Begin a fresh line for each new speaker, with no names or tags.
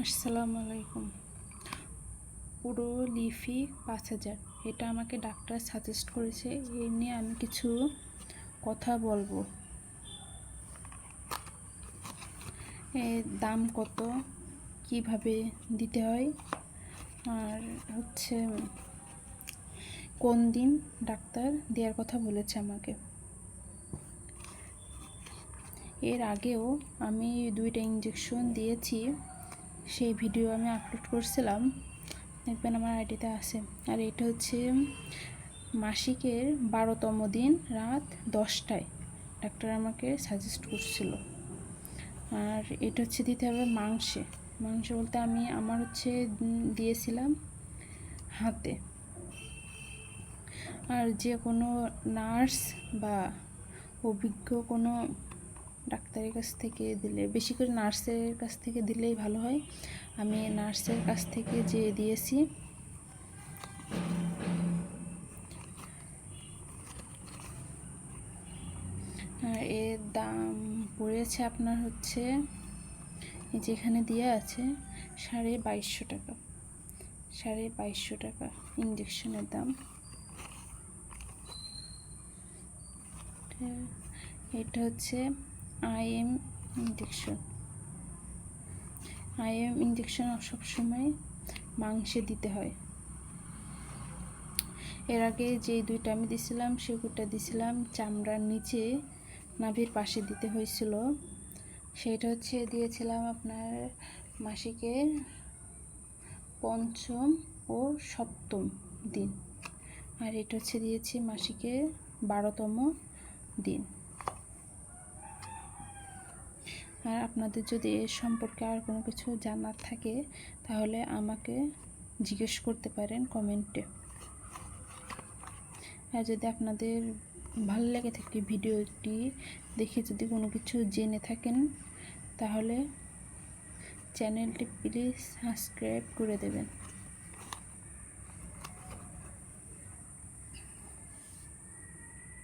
আসসালামু আলাইকুম। পুরো লিফি পাঁচ হাজার। এটা আমাকে ডাক্তার সাজেস্ট করেছে, এই নিয়ে আমি কিছু কথা বলব। এর দাম কত, কীভাবে দিতে হয়, আর হচ্ছে কোন দিন ডাক্তার দেওয়ার কথা বলেছে আমাকে। এর আগেও আমি দুইটা ইঞ্জেকশন দিয়েছি। সেই ভিডিও আমি আপলোড করছিলাম। দেখবেন আমার আইডিতে আছে। আর এটা হচ্ছে মাসিকের বারোতম দিন রাত দশটায়। ডাক্তার আমাকে সাজেস্ট করছিল। আর এটা হচ্ছে দিতে হবে মাংসে। মাংস বলতে আমি, আমার হচ্ছে দিয়েছিলাম হাতে। আর যে কোনো নার্স বা অভিজ্ঞ কোনো ডাক্তারের কাছ থেকে দিলে, বেশি করে নার্সের কাছ থেকে দিলেই ভালো হয়। আমি নার্সের কাছ থেকে যে দিয়েছি। এর দাম পড়েছে আপনার হচ্ছে যেখানে দিয়ে আছে, সাড়ে বাইশশো টাকা। সাড়ে বাইশশো টাকা ইঞ্জেকশনের দাম। এটা হচ্ছে আইএম ইঞ্জেকশন আইএম ইঞ্জেকশন সবসময় মাংসে দিতে হয়। এর আগে যে দুইটা আমি দিছিলাম সেগুলোটা দিছিলাম, চামড়ার নিচে নাভির পাশে দিতে হয়েছিল। সেটা হচ্ছে দিয়েছিলাম আপনার মাসিকের পঞ্চম ও সপ্তম দিন। আর এটা হচ্ছে দিয়েছি মাসিকের বারোতম দিন। আর আপনাদের যদি এ সম্পর্কে আর কোনো কিছু জানার থাকে, তাহলে আমাকে জিজ্ঞেস করতে পারেন কমেন্টে। আর যদি আপনাদের ভালো লেগে থাকে ভিডিওটি দেখে যদি কোনো কিছু জেনে থাকেন, তাহলে চ্যানেলটি প্লিজ সাবস্ক্রাইব করে দেবেন।